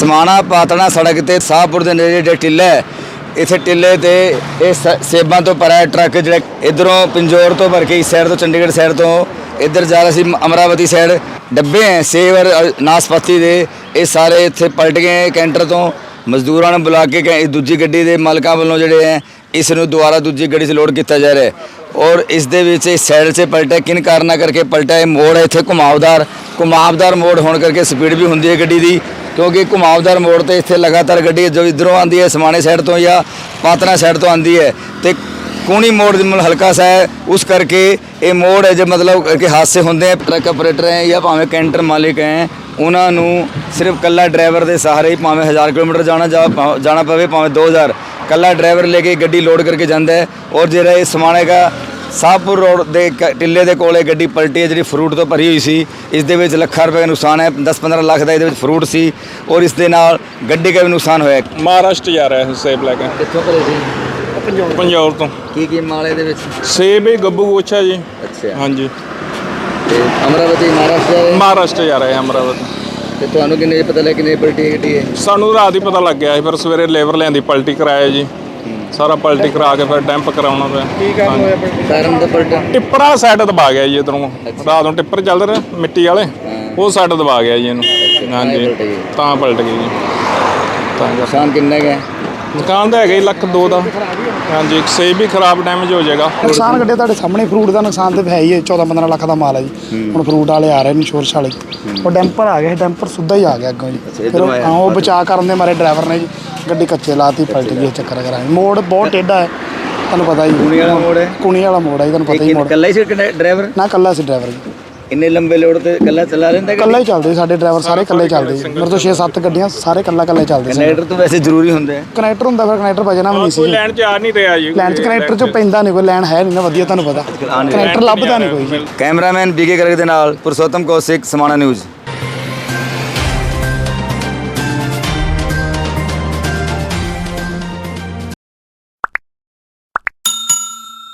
ਸਮਾਣਾ ਪਾਤਣਾ ਸੜਕ ਤੇ ਸਾਹਪੁਰ ਦੇ ਨੇੜੇ ਜਿਹੜਾ ਟਿੱਲਾ ਹੈ। ਇੱਥੇ ਟਿੱਲੇ ਤੇ ਇਹ ਸ- ਸੇਬਾਂ ਤੋਂ ਭਰਿਆ ਟਰੱਕ ਜਿਹੜਾ ਇਧਰੋਂ ਪਿੰਜੌਰ ਤੋਂ ਭਰ ਕੇ ਇਸ ਸਾਈਡ ਤੋਂ ਚੰਡੀਗੜ੍ਹ ਸਾਈਡ ਤੋਂ ਇੱਧਰ ਜਾ ਰਿਹਾ ਸੀ ਅਮਰਾਵਤੀ ਸਾਈਡ। ਡੱਬੇ ਹੈ ਸੇਬ ਔਰ ਅ, ਦੇ। ਇਹ ਸਾਰੇ ਇੱਥੇ ਪਲਟ ਗਏ ਕੈਂਟਰ ਤੋਂ। ਮਜ਼ਦੂਰਾਂ ਨੂੰ ਬੁਲਾ ਕੇ ਕਹੇ- ਦੂਜੀ ਗੱਡੀ ਦੇ ਮਾਲਕਾਂ ਵੱਲੋਂ ਜਿਹੜੇ ਹੈ ਇਸ ਨੂੰ ਦੁਬਾਰਾ ਦੂਜੀ ਗੱਡੀ 'ਚ ਲੋਡ ਕੀਤਾ ਜਾ ਰਿਹਾ ਹੈ। ਔਰ ਇਸ ਦੇ ਵਿੱਚ ਇਸ ਸਾਈਡ 'ਚ ਪਲਟਿਆ ਕਿਨ ਕਾਰਨਾਂ ਕਰਕੇ ਪਲਟਿਆ ਇਹ ਮੋੜ ਹੈ ਇੱਥੇ ਘੁਮਾਵਦਾਰ। ਘੁਮਾਵਦਾਰ ਮੋੜ ਹੋਣ ਕਰਕੇ ਸਪੀਡ ਵੀ ਹੁੰਦੀ ਹੈ ਗੱਡੀ ਦੀ। ਕਿਉਂਕਿ ਘੁਮਾਵਦਾਰ ਮੋੜ ਤੇ ਇੱਥੇ ਲਗਾਤਾਰ ਗੱਡੀ ਜੋ ਇਧਰੋਂ ਆਉਂਦੀ ਹੈ, ਸਮਾਣੇ ਸਾਈਡ ਤੋਂ ਜਾਂ ਪਾਤਨਾ ਸਾਈਡ ਤੋਂ ਆਉਂਦੀ ਹੈ ਤੇ ਕੂਣੀ ਮੋੜ ਦੇ ਮਤਲਬ ਹਲਕਾ ਸਾ ਹੈ, ਉਸ ਕਰਕੇ ਇਹ ਮੋੜ ਹੈ ਜੇ ਮਤਲਬ ਕਿ ਹਾਦਸੇ ਹੁੰਦੇ ਹੈ ਟਰੱਕ ਆਪਰੇਟਰ ਹੈ ਜਾਂ ਭਾਵੇਂ ਕੈਂਟਰ ਮਾਲਿਕ ਹੈ, ਉਹਨਾਂ ਨੂੰ ਸਿਰਫ ਕੱਲਾ ਡਰਾਈਵਰ ਦੇ ਸਹਾਰੇ ਹੀ ਭਾਵੇਂ 1000 ਕਿਲੋਮੀਟਰ ਜਾਣਾ ਜਾ- ਭਾ- ਜਾਣਾ ਪਵੇ, ਭਾਵੇਂ 2000 ਕੱਲਾ ਡਰਾਈਵਰ ਲੈ ਕੇ ਗੱਡੀ ਲੋਡ ਕਰਕੇ ਜਾਂਦਾ ਹੈ। ਔਰ ਜਿਹੜਾ ਇਹ ਸਮਾਣੇ ਦਾ ਸਾਹਪੁਰ ਰੋਡ ਦੇ ਕ- ਟਿੱਲੇ ਦੇ ਕੋਲੇ ਗੱਡੀ ਪਲਟੀ ਹੈ ਜਿਹੜੀ ਫਰੂਟ ਤੋਂ ਭਰੀ ਹੋਈ ਸੀ। ਇਸ ਦੇ ਵਿੱਚ ਲੱਖਾਂ ਰੁਪਏ ਦਾ ਨੁਕਸਾਨ ਹੈ 10-15 ਲੱਖ ਦਾ ਇਹਦੇ ਵਿੱਚ ਫਰੂਟ ਸੀ ਔਰ ਇਸ ਦੇ ਨਾਲ ਗੱਡੀ ਦਾ ਵੀ ਨੁਕਸਾਨ ਹੋਇਆ। ਮਹਾਰਾਸ਼ਟਰ ਜਾ ਰਿਹਾ ਹੈ ਸੇਬ ਲੈ ਕੇ। ਕਿੱਥੋਂ ਭਰੇ ਸੀ? ਪੰਜਾਬ ਤੋਂ। ਕੀ ਕੀ ਮਾਲ ਇਹਦੇ ਵਿੱਚ? ਸੇਬ ਹੀ ਗੱਬੂ ਗੋਛਾ ਜੀ। ਅੱਛਾ। ਹਾਂਜੀ। ਤੇ ਅਮਰਾਵਤੀ ਮਹਾਰਾਸ਼ਟਰ ਹੈ? ਮਹਾਰਾਸ਼ਟਰ ਜਾ ਰਿਹਾ ਹੈ ਅਮਰਾਵਤੀ। ਤੇ ਤੁਹਾਨੂੰ ਕਿੰਨੇ ਪਤਾ ਲੱਗਿਆ ਕਿੰਨੇ ਪਲਟੀ ਹੈ ਗੱਡੀ ਹੈ ਸਾਨੂੰ ਰਾਤ ਹੀ ਪਤਾ ਲੱਗ ਗਿਆ ਸੀ ਫਿਰ ਸਵੇਰੇ ਲੇਬਰ ਲਿਆਂਦੀ ਪਲਟੀ ਕਰਾਇਆ ਜੀ। ਸਾਰਾ ਪਲਟੀ ਕਰਾ ਕੇ ਫਿਰ ਡੈਂਪ ਕਰਾਉਣਾ ਪਿਆ। ਕੀ ਕੰਮ ਹੋਇਆ ਕਾਰਨ ਦਾ ਪਲਟਾ। ਟਿੱਪਰਾ ਸਾਈਡ ਦਬਾ ਗਿਆ ਜੀ ਇਧਰੋਂ। ਰਾਤ ਨੂੰ ਟਿੱਪਰ ਚੱਲਦੇ ਰਹੇ ਮਿੱਟੀ ਵਾਲੇ ਉਹ ਸਾਈਡ ਦਬਾ ਗਿਆ ਜੀ ਇਹਨੂੰ। ਹਾਂਜੀ। ਪਲਟ ਗਈ। ਤਾਂ ਪਲਟ ਗਈ ਜੀ। ਤਾਂ ਕਰਕੇ। ਨੁਕਸਾਨ ਕਿੰਨਾ ਹੈ? ਦੁਕਾਨ ਦਾ ਹੈਗਾ ਜੀ ਲੱਖ ਦੋ ਦਾ। ਹਾਂਜੀ ਇੱਕ ਸੇਬ ਵੀ ਖਰਾਬ ਡੈਮੇਜ ਹੋ ਜਾਏਗਾ। ਨੁਕਸਾਨ ਕੱਢਿਆ ਤੁਹਾਡੇ ਸਾਹਮਣੇ ਫਰੂਟ ਦਾ ਨੁਕਸਾਨ ਤੇ ਹੈ ਹੀ ਹੈ। 14 15 ਲੱਖ ਦਾ ਮਾਲ ਹੈ ਜੀ। ਹੁਣ ਫਰੂਟ ਵਾਲੇ ਆ ਰਹੇ ਨੇ ਸ਼ੋਰਸ਼ ਵਾਲੇ। ਉਹ ਡੈਂਪਰ ਆ ਗਿਆ ਸੀ ਡੈਂਪਰ ਸੁੱਧਾ ਹੀ ਆ ਗਿਆ ਅੱਗੋਂ ਜੀ। ਫਿਰ ਆਇਆ। ਹਾਂ ਉਹ ਬਚਾ ਕਰਨ ਦੇ ਮਾਰੇ ਡਰਾਈਵਰ ਨੇ ਜੀ। ਗੱਡੀ ਕੱਚੇ ਲਾਤੀ ਪਲਟ ਗਈ ਚੱਕਰ ਕਰਾਂਗੇ ਮੋੜ ਬਹੁਤ ਟੇਢਾ ਹੈ ਤੁਹਾਨੂੰ ਪਤਾ ਹੀ ਕੁਣੀ ਵਾਲਾ ਮੋੜ ਹੈ? ਕੁਣੀ ਵਾਲਾ ਮੋੜ ਹੈ ਤੁਹਾਨੂੰ ਪਤਾ ਹੀ ਮੋੜ। ਇਕੱਲਾ ਹੀ ਸੀ ਡਰਾਈਵਰ? ਨਾ ਕੱਲਾ ਸੀ ਡਰਾਈਵਰ ਜੀ। ਇੰਨੇ ਲੰਬੇ ਲੋਡ ਤੇ ਇਕੱਲਾ ਚਲਾ ਲੈਂਦਾ ਕੱਲਾ ਹੀ ਚੱਲਦੇ ਸਾਡੇ ਡਰਾਈਵਰ ਸਾਰੇ ਕੱਲੇ ਚੱਲਦੇ। ਮੇਰੇ ਤੋਂ 6-7 ਗੱਡੀਆਂ ਸਾਰੇ ਕੱਲਾ ਕੱਲੇ ਚੱਲਦੇ ਸੀ। ਕਨੈਕਟਰ ਤੋਂ ਵੈਸੇ ਜ਼ਰੂਰੀ ਹੁੰਦਾ ਹੈ ਕਨੈਕਟਰ ਹੁੰਦਾ ਫਿਰ ਕਨੈਕਟਰ ਵਜਣਾ ਵੀ ਨਹੀਂ ਕੋਈ ਸੀ ਲੈਣ ਚ ਆ ਨਹੀਂ ਰਿਹਾ ਜੀ। ਲੈਣ ਚ ਕਨੈਕਟਰ ਚ ਪੈਂਦਾ ਨਹੀਂ ਕੋਈ ਲੈਣ ਹੈ ਨਹੀਂ ਨਾ ਵਧੀਆ ਤੁਹਾਨੂੰ ਪਤਾ। ਕਨੈਕਟਰ ਲੱਭਦਾ ਨਹੀਂ ਕੋਈ ਕੈਮਰਾਮੈਨ ਬੀਕੇ ਕਰਕ ਦੇ ਨਾਲ ਪੁਰਸ਼ੋਤਮ ਕੌਸ਼ਿਕ ਸਮਾਣਾ ਨਿਊਜ਼।